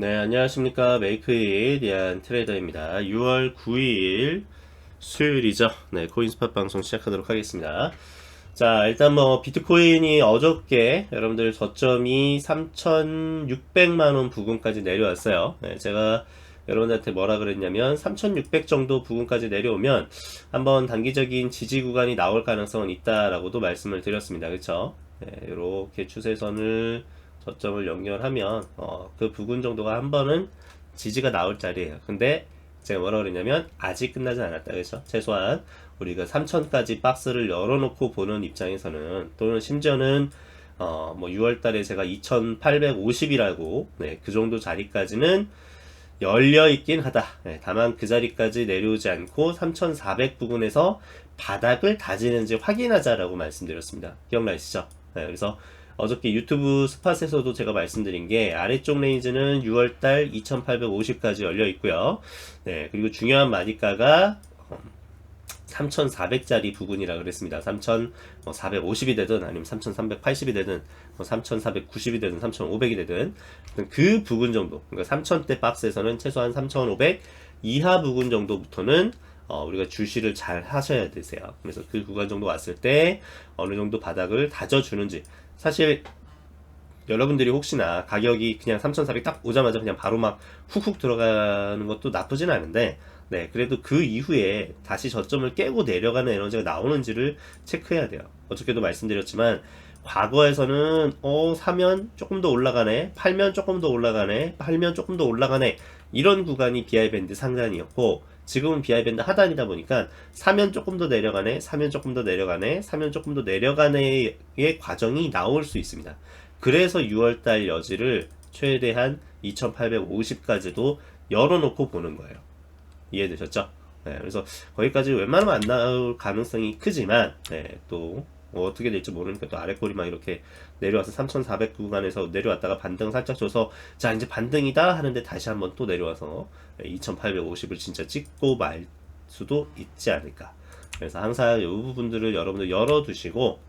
네, 안녕하십니까. 메이크에 대한 트레이더입니다. 6월 9일 수요일이죠. 네, 코인스팟 방송 시작하도록 하겠습니다. 자, 일단 뭐, 비트코인이 어저께 여러분들 저점이 3,600만원 부근까지 내려왔어요. 네, 제가 여러분들한테 뭐라 그랬냐면, 3,600 정도 부근까지 내려오면 한번 단기적인 지지 구간이 나올 가능성은 있다라고도 말씀을 드렸습니다. 그쵸? 네, 이렇게 추세선을 저점을 연결하면 어, 그 부근 정도가 한 번은 지지가 나올 자리예요. 근데 제가 뭐라 그랬냐면 아직 끝나지 않았다. 그렇죠? 최소한 우리가 3천까지 박스를 열어놓고 보는 입장에서는 또는 심지어는 어, 뭐 6월 달에 제가 2,850이라고 네, 그 정도 자리까지는 열려 있긴 하다. 네, 다만 그 자리까지 내려오지 않고 3,400 부근에서 바닥을 다지는지 확인하자라고 말씀드렸습니다. 기억나시죠? 네, 그래서 어저께 유튜브 스팟에서도 제가 말씀드린 게 아래쪽 레인지는 6월달 2850까지 열려 있고요. 네, 그리고 중요한 마디가가 3,400짜리 부근이라 그랬습니다. 3,450이 되든 아니면 3,380이 되든 3,490이 되든 3,500이 되든 그 부근 정도 그러니까 3,000대 박스에서는 최소한 3,500 이하 부근 정도부터는 어, 우리가 주시를 잘 하셔야 되세요. 그래서 그 구간 정도 왔을 때 어느 정도 바닥을 다져주는지 사실 여러분들이 혹시나 가격이 그냥 3,400 딱 오자마자 그냥 바로 막 훅훅 들어가는 것도 나쁘진 않은데 네, 그래도 그 이후에 다시 저점을 깨고 내려가는 에너지가 나오는지를 체크해야 돼요. 어저께도 말씀드렸지만 과거에서는 어 사면 조금 더 올라가네, 팔면 조금 더 올라가네, 팔면 조금 더 올라가네 이런 구간이 BI 밴드 상단이었고 지금은 BI 밴드 하단이다 보니까 사면 조금 더 내려가네, 사면 조금 더 내려가네, 사면 조금 더 내려가네의 과정이 나올 수 있습니다. 그래서 6월달 여지를 최대한 2850까지도 열어놓고 보는 거예요. 이해되셨죠? 네, 그래서 거기까지 웬만하면 안 나올 가능성이 크지만 네, 또 어떻게 될지 모르니까 또 아래 꼬리 막 이렇게 내려와서 3,400 구간에서 내려왔다가 반등 살짝 줘서 자 이제 반등이다 하는데 다시 한번 또 내려와서 2,850을 진짜 찍고 말 수도 있지 않을까. 그래서 항상 이 부분들을 여러분들 열어두시고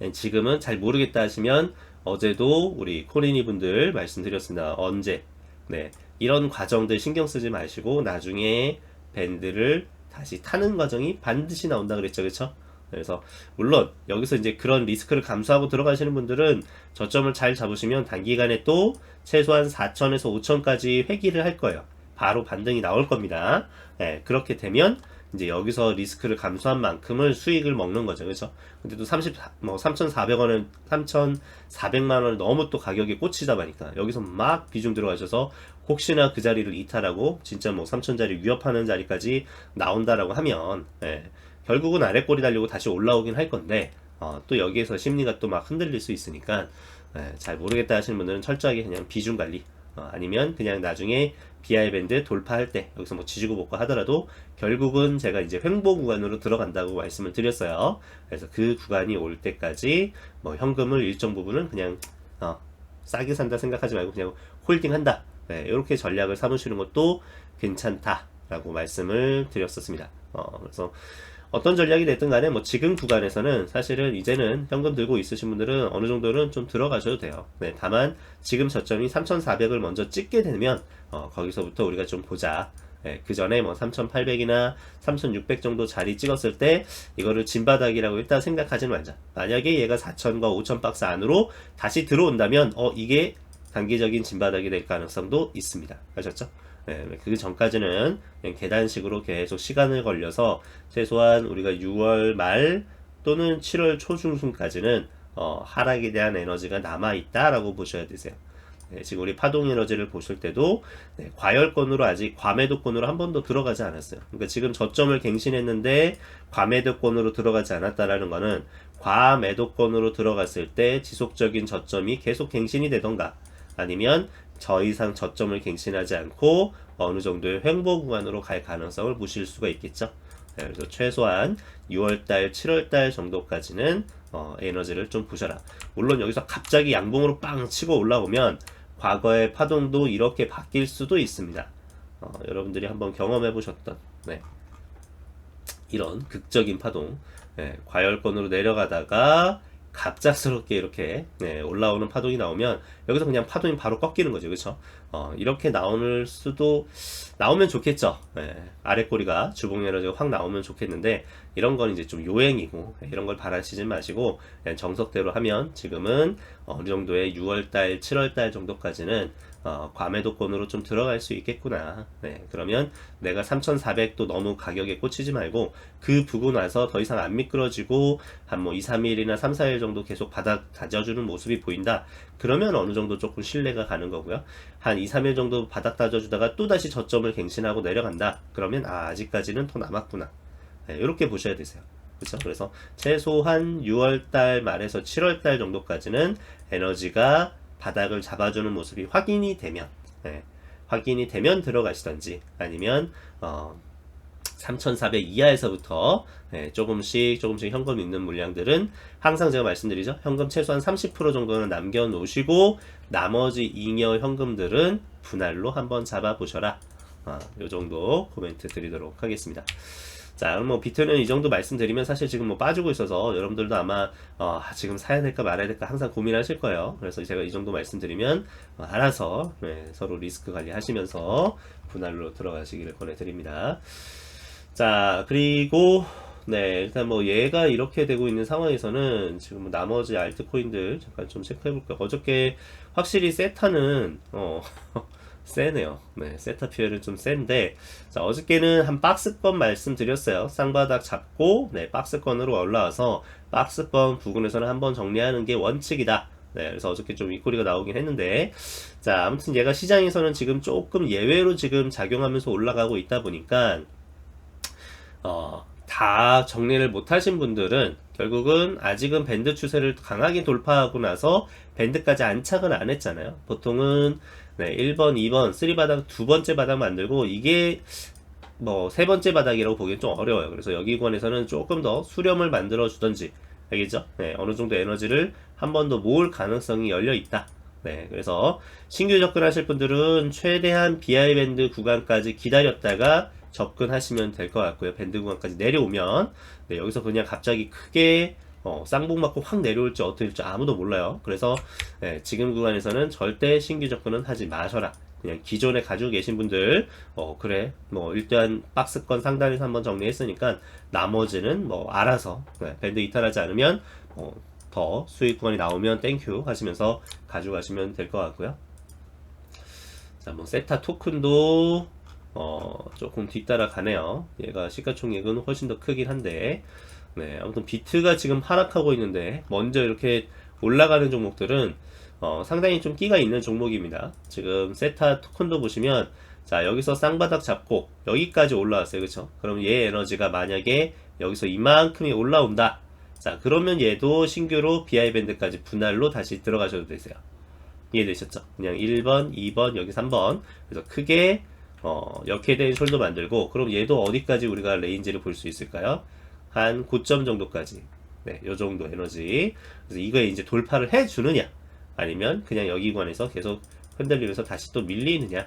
네, 지금은 잘 모르겠다 하시면 어제도 우리 코리니 분들 말씀드렸습니다. 언제 네 이런 과정들 신경 쓰지 마시고 나중에 밴드를 다시 타는 과정이 반드시 나온다 그랬죠, 그렇죠? 그래서 물론 여기서 이제 그런 리스크를 감수하고 들어가시는 분들은 저점을 잘 잡으시면 단기간에 또 최소한 4천에서 5천까지 회귀를 할 거예요. 바로 반등이 나올 겁니다. 네, 그렇게 되면 이제 여기서 리스크를 감수한 만큼을 수익을 먹는 거죠. 그렇죠? 근데 또 30, 뭐 3,400원은 3,400만 원을 너무 또 가격에 꽂히다 보니까 여기서 막 비중 들어가셔서 혹시나 그 자리를 이탈하고 진짜 뭐 3,000자리 위협하는 자리까지 나온다라고 하면 예, 결국은 아래 꼬리 달리고 다시 올라오긴 할 건데 어, 또 여기에서 심리가 또 막 흔들릴 수 있으니까 예, 잘 모르겠다 하시는 분들은 철저하게 그냥 비중 관리 어, 아니면 그냥 나중에 BI 밴드 돌파할 때 여기서 뭐 지지고 먹고 하더라도 결국은 제가 이제 횡보 구간으로 들어간다고 말씀을 드렸어요. 그래서 그 구간이 올 때까지 뭐 현금을 일정 부분은 그냥 어, 싸게 산다 생각하지 말고 그냥 홀딩한다. 네, 이렇게 전략을 삼으시는 것도 괜찮다라고 말씀을 드렸었습니다. 어, 그래서 어떤 전략이 됐든 간에 뭐 지금 구간에서는 사실은 이제는 현금 들고 있으신 분들은 어느 정도는 좀 들어가셔도 돼요. 네, 다만 지금 저점이 3,400을 먼저 찍게 되면 어, 거기서부터 우리가 좀 보자. 네, 그 전에 뭐 3,800이나 3,600 정도 자리 찍었을 때 이거를 진바닥이라고 일단 생각하지는 말자. 만약에 얘가 4,000과 5,000 박스 안으로 다시 들어온다면 어 이게 단기적인 진바닥이 될 가능성도 있습니다. 아셨죠? 네, 그 전까지는 계단식으로 계속 시간을 걸려서 최소한 우리가 6월 말 또는 7월 초중순까지는 어, 하락에 대한 에너지가 남아 있다라고 보셔야 되세요. 네, 지금 우리 파동 에너지를 보실 때도 네, 과열권으로 아직 과매도권으로 한 번도 들어가지 않았어요. 그러니까 지금 저점을 갱신했는데 과매도권으로 들어가지 않았다라는 거는 과매도권으로 들어갔을 때 지속적인 저점이 계속 갱신이 되던가 아니면 더 이상 저점을 갱신하지 않고 어느 정도의 횡보 구간으로 갈 가능성을 보실 수가 있겠죠. 네, 그래서 최소한 6월달, 7월달 정도까지는 어, 에너지를 좀 보셔라. 물론 여기서 갑자기 양봉으로 빵 치고 올라오면 과거의 파동도 이렇게 바뀔 수도 있습니다. 어, 여러분들이 한번 경험해 보셨던 네. 이런 극적인 파동, 네, 과열권으로 내려가다가 갑작스럽게 이렇게 네, 올라오는 파동이 나오면 여기서 그냥 파동이 바로 꺾이는 거죠. 그렇죠? 어, 이렇게 나올 수도 나오면 좋겠죠. 예, 아래 꼬리가 주봉 에너지가 확 나오면 좋겠는데 이런 건 이제 좀 요행이고 예, 이런 걸 바라시지 마시고 그냥 정석대로 하면 지금은 어느 정도의 6월달, 7월달 정도까지는 어, 과매도권으로 좀 들어갈 수 있겠구나. 네, 그러면 내가 3,400도 너무 가격에 꽂히지 말고 그 부근 와서 더 이상 안 미끄러지고 한 뭐 2, 3일이나 3, 4일 정도 계속 바닥 다져주는 모습이 보인다. 그러면 어느 정도 조금 신뢰가 가는 거고요. 한 2, 3일 정도 바닥 다져주다가 또다시 저점을 갱신하고 내려간다. 그러면 아, 아직까지는 더 남았구나. 네, 이렇게 보셔야 되세요. 그렇죠? 그래서 최소한 6월달 말에서 7월달 정도까지는 에너지가 바닥을 잡아주는 모습이 확인이 되면 예, 확인이 되면 들어가시던지 아니면 어, 3,400 이하에서부터 예, 조금씩 조금씩 현금 있는 물량들은 항상 제가 말씀드리죠 현금 최소한 30% 정도는 남겨 놓으시고 나머지 잉여 현금들은 분할로 한번 잡아 보셔라 아, 요 정도 코멘트 드리도록 하겠습니다. 자, 그럼 뭐 비트는 이 정도 말씀드리면 사실 지금 뭐 빠지고 있어서 여러분들도 아마 어, 아, 지금 사야 될까 말아야 될까 항상 고민하실 거예요. 그래서 제가 이 정도 말씀드리면 어, 알아서 네, 서로 리스크 관리하시면서 분할로 들어가시기를 권해드립니다. 자, 그리고 네, 일단 뭐 얘가 이렇게 되고 있는 상황에서는 지금 뭐 나머지 알트코인들 잠깐 좀 체크해 볼게요. 어저께 확실히 세타는 어 세네요. 네, 세타 피해는 좀 센데, 자, 어저께는 한 박스권 말씀드렸어요. 쌍바닥 잡고, 네, 박스권으로 올라와서, 박스권 부근에서는 한번 정리하는 게 원칙이다. 네, 그래서 어저께 좀 윗꼬리가 나오긴 했는데, 자, 아무튼 얘가 시장에서는 지금 조금 예외로 지금 작용하면서 올라가고 있다 보니까, 어, 다 정리를 못 하신 분들은 결국은 아직은 밴드 추세를 강하게 돌파하고 나서 밴드까지 안착은 안 했잖아요. 보통은 네, 1번, 2번, 3바닥 두 번째 바닥 만들고 이게 뭐 세 번째 바닥이라고 보기엔 좀 어려워요. 그래서 여기 권에서는 조금 더 수렴을 만들어 주던지 알겠죠? 네, 어느 정도 에너지를 한 번 더 모을 가능성이 열려 있다. 네, 그래서 신규 접근하실 분들은 최대한 BI 밴드 구간까지 기다렸다가 접근하시면 될 것 같고요. 밴드 구간까지 내려오면 네, 여기서 그냥 갑자기 크게 어, 쌍봉 맞고 확 내려올지 될지 아무도 몰라요. 그래서 네, 지금 구간에서는 절대 신규 접근은 하지 마셔라. 그냥 기존에 가지고 계신 분들 어 그래 뭐 일단 박스권 상단에서 한번 정리했으니까 나머지는 뭐 알아서 네, 밴드 이탈하지 않으면 어, 더 수익권이 나오면 땡큐 하시면서 가져가시면 될 것 같고요. 자, 뭐 세타 토큰도 어, 조금 뒤따라 가네요. 얘가 시가총액은 훨씬 더 크긴 한데, 네, 아무튼 비트가 지금 하락하고 있는데, 먼저 이렇게 올라가는 종목들은 어, 상당히 좀 끼가 있는 종목입니다. 지금 세타 토큰도 보시면, 자, 여기서 쌍바닥 잡고, 여기까지 올라왔어요. 그쵸? 그럼 얘 에너지가 만약에 여기서 이만큼이 올라온다. 자, 그러면 얘도 신규로 BI 밴드까지 분할로 다시 들어가셔도 되세요. 이해되셨죠? 그냥 1번, 2번, 여기 3번. 그래서 크게 어, 역해된 숄도 만들고 그럼 얘도 어디까지 우리가 레인지를 볼 수 있을까요? 한 고점 정도까지. 네, 요 정도 에너지. 그래서 이거에 이제 돌파를 해 주느냐 아니면 그냥 여기 관에서 계속 흔들리면서 다시 또 밀리느냐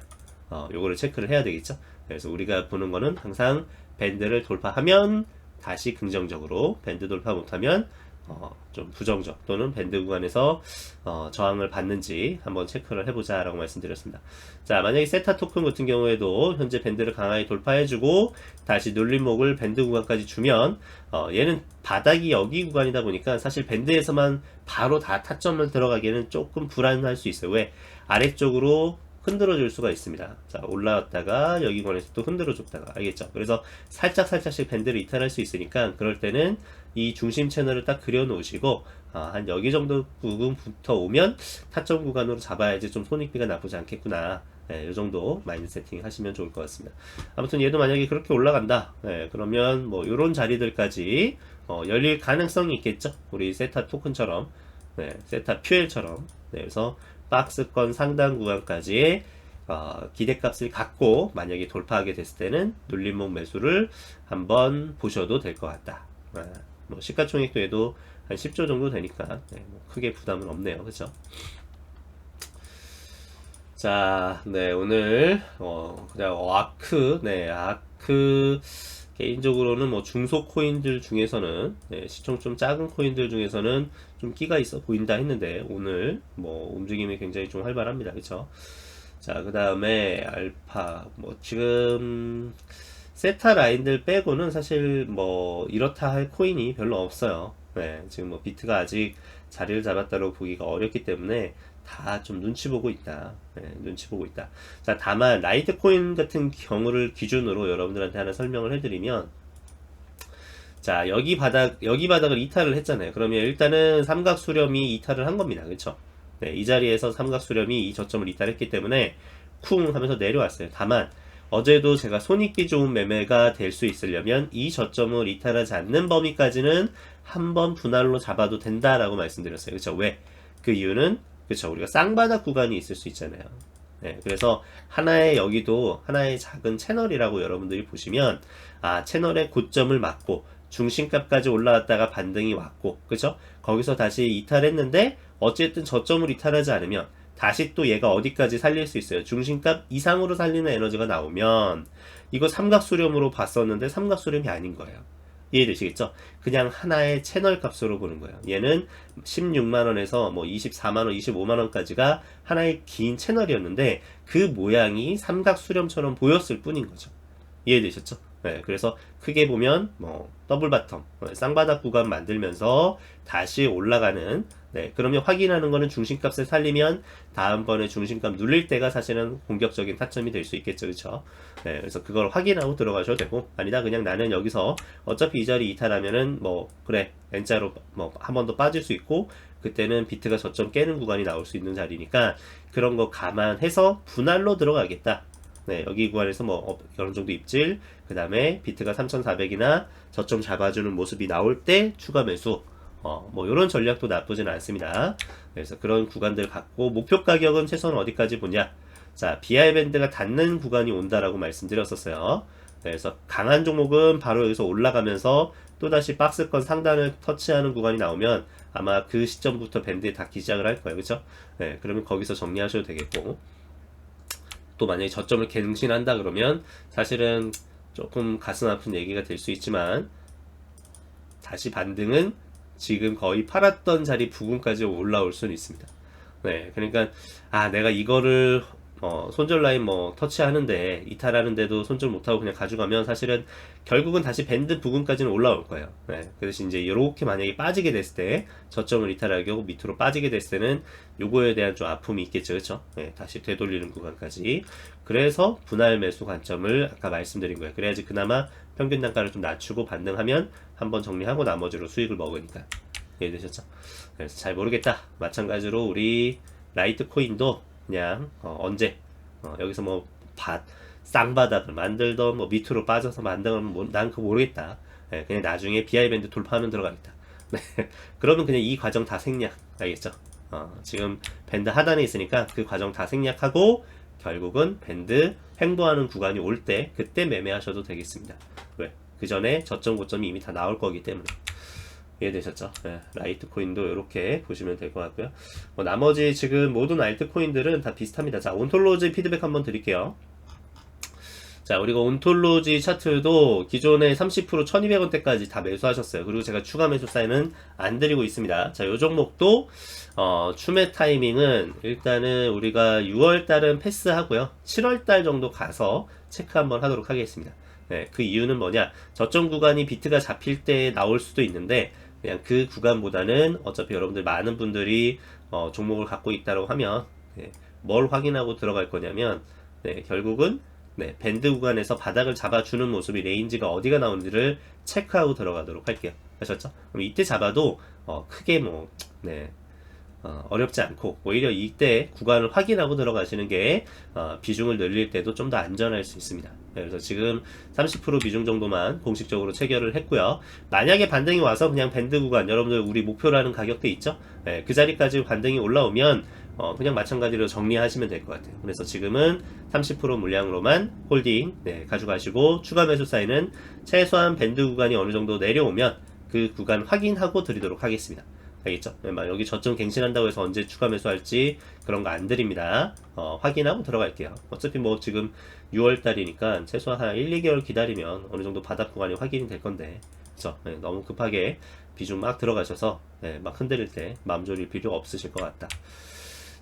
어, 요거를 체크를 해야 되겠죠. 그래서 우리가 보는 거는 항상 밴드를 돌파하면 다시 긍정적으로 밴드 돌파 못하면 어, 좀 부정적 또는 밴드 구간에서 어, 저항을 받는지 한번 체크를 해보자 라고 말씀드렸습니다. 자 만약에 세타 토큰 같은 경우에도 현재 밴드를 강하게 돌파해주고 다시 눌림목을 밴드 구간까지 주면 어, 얘는 바닥이 여기 구간이다 보니까 사실 밴드에서만 바로 다 타점을 들어가기에는 조금 불안할 수 있어요. 왜? 아래쪽으로 흔들어 줄 수가 있습니다. 자, 올라왔다가 여기 권에서 또 흔들어 줬다가 알겠죠? 그래서 살짝 살짝씩 밴드를 이탈할 수 있으니까 그럴 때는 이 중심 채널을 딱 그려 놓으시고 아, 한 여기 정도 부분부터 오면 타점 구간으로 잡아야지 좀 손익비가 나쁘지 않겠구나. 네, 이 정도 마인드 세팅 하시면 좋을 것 같습니다. 아무튼 얘도 만약에 그렇게 올라간다. 네, 그러면 뭐 이런 자리들까지 어, 열릴 가능성이 있겠죠. 우리 세타 토큰처럼, 네, 세타 퓨엘처럼. 네, 그래서 박스권 상단 구간까지의 어, 기대값을 갖고 만약에 돌파하게 됐을 때는 눌림목 매수를 한번 보셔도 될 것 같다. 네, 뭐 시가총액도 해도 한 10조 정도 되니까 네, 뭐 크게 부담은 없네요. 그죠? 자, 네, 오늘, 어, 그냥, 어, 아크, 네, 아크, 개인적으로는 뭐 중소 코인들 중에서는 네, 시총 좀 작은 코인들 중에서는 좀 끼가 있어 보인다 했는데 오늘 뭐 움직임이 굉장히 좀 활발합니다. 그렇죠? 자, 그 다음에 알파 뭐 지금 세타 라인들 빼고는 사실 뭐 이렇다 할 코인이 별로 없어요. 네, 지금 뭐 비트가 아직 자리를 잡았다고 보기가 어렵기 때문에 다 좀 눈치 보고 있다. 네, 눈치 보고 있다. 자, 다만 라이트 코인 같은 경우를 기준으로 여러분들한테 하나 설명을 해드리면 자, 여기 바닥 여기 바닥을 이탈을 했잖아요. 그러면 일단은 삼각 수렴이 이탈을 한 겁니다. 그렇죠? 네, 이 자리에서 삼각 수렴이 이 저점을 이탈했기 때문에 쿵 하면서 내려왔어요. 다만 어제도 제가 손익비 좋은 매매가 될 수 있으려면 이 저점을 이탈하지 않는 범위까지는 한 번 분할로 잡아도 된다라고 말씀드렸어요. 그렇죠? 왜? 그 이유는 그렇죠. 우리가 쌍바닥 구간이 있을 수 있잖아요. 네, 그래서 하나의 여기도 하나의 작은 채널이라고 여러분들이 보시면 아 채널의 고점을 맞고 중심값까지 올라왔다가 반등이 왔고 그죠? 거기서 다시 이탈했는데 어쨌든 저점을 이탈하지 않으면 다시 또 얘가 어디까지 살릴 수 있어요. 중심값 이상으로 살리는 에너지가 나오면 이거 삼각수렴으로 봤었는데 삼각수렴이 아닌 거예요. 이해되시겠죠? 그냥 하나의 채널 값으로 보는 거예요. 얘는 16만원에서 뭐 24만원, 25만원까지가 하나의 긴 채널이었는데 그 모양이 삼각수렴처럼 보였을 뿐인 거죠. 이해되셨죠? 네, 그래서 크게 보면 뭐 더블 바텀, 어, 쌍바닥 구간 만들면서 다시 올라가는 네, 그러면 확인하는 거는 중심값을 살리면 다음번에 중심값 눌릴 때가 사실은 공격적인 타점이 될 수 있겠죠, 그렇죠? 네, 그래서 그걸 확인하고 들어가셔도 되고 아니다 그냥 나는 여기서 어차피 이 자리 이탈하면은 뭐 그래 N자로 뭐 한 번 더 빠질 수 있고 그때는 비트가 저점 깨는 구간이 나올 수 있는 자리니까 그런 거 감안해서 분할로 들어가겠다. 네, 여기 구간에서 뭐 어, 어느 정도 입질, 그 다음에 비트가 3,400이나 저점 잡아주는 모습이 나올 때 추가 매수, 어, 뭐 이런 전략도 나쁘진 않습니다. 그래서 그런 구간들 갖고 목표 가격은 최소한 어디까지 보냐? 자, BR 밴드가 닿는 구간이 온다라고 말씀드렸었어요. 그래서 강한 종목은 바로 여기서 올라가면서 또다시 박스권 상단을 터치하는 구간이 나오면 아마 그 시점부터 밴드에 닿기 시작을 할 거예요. 그렇죠? 네, 그러면 거기서 정리하셔도 되겠고. 또 만약에 저점을 갱신한다 그러면 사실은 조금 가슴 아픈 얘기가 될 수 있지만 다시 반등은 지금 거의 팔았던 자리 부분까지 올라올 수는 있습니다. 네, 그러니까 아 내가 이거를 어, 손절 라인 뭐 터치하는데 이탈하는데도 손절 못하고 그냥 가져가면 사실은 결국은 다시 밴드 부분까지는 올라올 거예요. 네, 그래서 이제 이렇게 만약에 빠지게 됐을 때 저점을 이탈하게 하고 밑으로 빠지게 됐을 때는 요거에 대한 좀 아픔이 있겠죠, 그렇죠? 네, 다시 되돌리는 구간까지. 그래서 분할 매수 관점을 아까 말씀드린 거예요. 그래야지 그나마 평균 단가를 좀 낮추고 반등하면 한번 정리하고 나머지로 수익을 먹으니까 이해되셨죠? 그래서 잘 모르겠다. 마찬가지로 우리 라이트 코인도 그냥 어, 언제 어, 여기서 뭐 밭, 쌍바닥을 만들던 뭐 밑으로 빠져서 만들면 뭐, 난 그거 모르겠다. 예, 그냥 나중에 BI 밴드 돌파하면 들어가겠다. 네, 그러면 그냥 이 과정 다 생략, 알겠죠? 어, 지금 밴드 하단에 있으니까 그 과정 다 생략하고 결국은 밴드 횡보하는 구간이 올 때 그때 매매하셔도 되겠습니다. 왜? 그 전에 저점 고점이 이미 다 나올 거기 때문에. 이해되셨죠? 네, 라이트 코인도 이렇게 보시면 될 것 같고요. 뭐 나머지 지금 모든 알트 코인들은 다 비슷합니다. 자, 온톨로지 피드백 한번 드릴게요. 자, 우리가 온톨로지 차트도 기존에 30% 1200원대까지 다 매수하셨어요. 그리고 제가 추가 매수 사인은 안 드리고 있습니다. 자, 요 종목도, 어, 추매 타이밍은 일단은 우리가 6월 달은 패스하고요. 7월 달 정도 가서 체크 한번 하도록 하겠습니다. 네, 그 이유는 뭐냐? 저점 구간이 비트가 잡힐 때 나올 수도 있는데, 그냥 그 구간보다는 어차피 여러분들 많은 분들이 어, 종목을 갖고 있다고 하면 네, 뭘 확인하고 들어갈 거냐면 네, 결국은 네, 밴드 구간에서 바닥을 잡아주는 모습이 레인지가 어디가 나오는지를 체크하고 들어가도록 할게요. 아셨죠? 그럼 이때 잡아도 어, 크게 뭐 네, 어, 어렵지 않고 오히려 이때 구간을 확인하고 들어가시는 게 어, 비중을 늘릴 때도 좀 더 안전할 수 있습니다. 네, 그래서 지금 30% 비중 정도만 공식적으로 체결을 했고요. 만약에 반등이 와서 그냥 밴드 구간 여러분들 우리 목표라는 가격대 있죠? 네, 그 자리까지 반등이 올라오면 어, 그냥 마찬가지로 정리하시면 될 것 같아요. 그래서 지금은 30% 물량으로만 홀딩 네, 가져가시고 추가 매수 사이는 최소한 밴드 구간이 어느 정도 내려오면 그 구간 확인하고 드리도록 하겠습니다. 알겠죠? 네, 막 여기 저점 갱신한다고 해서 언제 추가 매수할지 그런 거 안 드립니다. 어, 확인하고 들어갈게요. 어차피 뭐 지금 6월 달이니까 최소한 한 1, 2개월 기다리면 어느 정도 바닥 구간이 확인이 될 건데, 그죠? 네, 너무 급하게 비중 막 들어가셔서 네, 막 흔들릴 때 마음 졸일 필요 없으실 것 같다.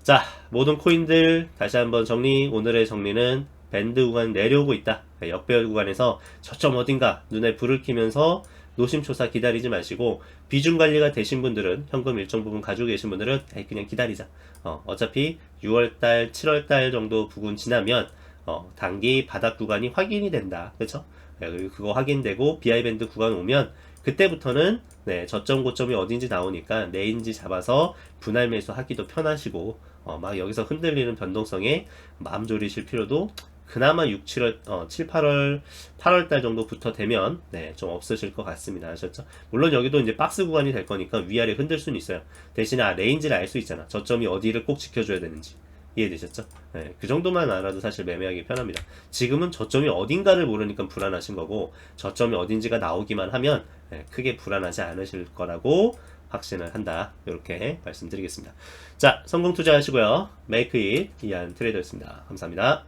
자, 모든 코인들 다시 한번 정리. 오늘의 정리는 밴드 구간 내려오고 있다. 네, 역배열 구간에서 저점 어딘가 눈에 불을 켜면서 노심초사 기다리지 마시고 비중 관리가 되신 분들은 현금 일정 부분 가지고 계신 분들은 그냥 기다리자. 어, 어차피 6월달, 7월달 정도 부근 지나면 어, 단기 바닥 구간이 확인이 된다. 그렇죠? 그리고 그거 확인되고 BI 밴드 구간 오면 그때부터는 네, 저점 고점이 어딘지 나오니까 내인지 잡아서 분할 매수 하기도 편하시고 어, 막 여기서 흔들리는 변동성에 마음 졸이실 필요도 그나마 6, 7월, 어, 7, 8월, 8월 달 정도부터 되면, 네, 좀 없으실 것 같습니다. 아셨죠? 물론 여기도 이제 박스 구간이 될 거니까 위아래 흔들 수는 있어요. 대신에 아, 레인지를 알 수 있잖아. 저점이 어디를 꼭 지켜줘야 되는지. 이해되셨죠? 네, 그 정도만 알아도 사실 매매하기 편합니다. 지금은 저점이 어딘가를 모르니까 불안하신 거고, 저점이 어딘지가 나오기만 하면, 네, 크게 불안하지 않으실 거라고 확신을 한다. 이렇게 말씀드리겠습니다. 자, 성공 투자하시고요. 메이크 잇 이한 트레이더였습니다. 감사합니다.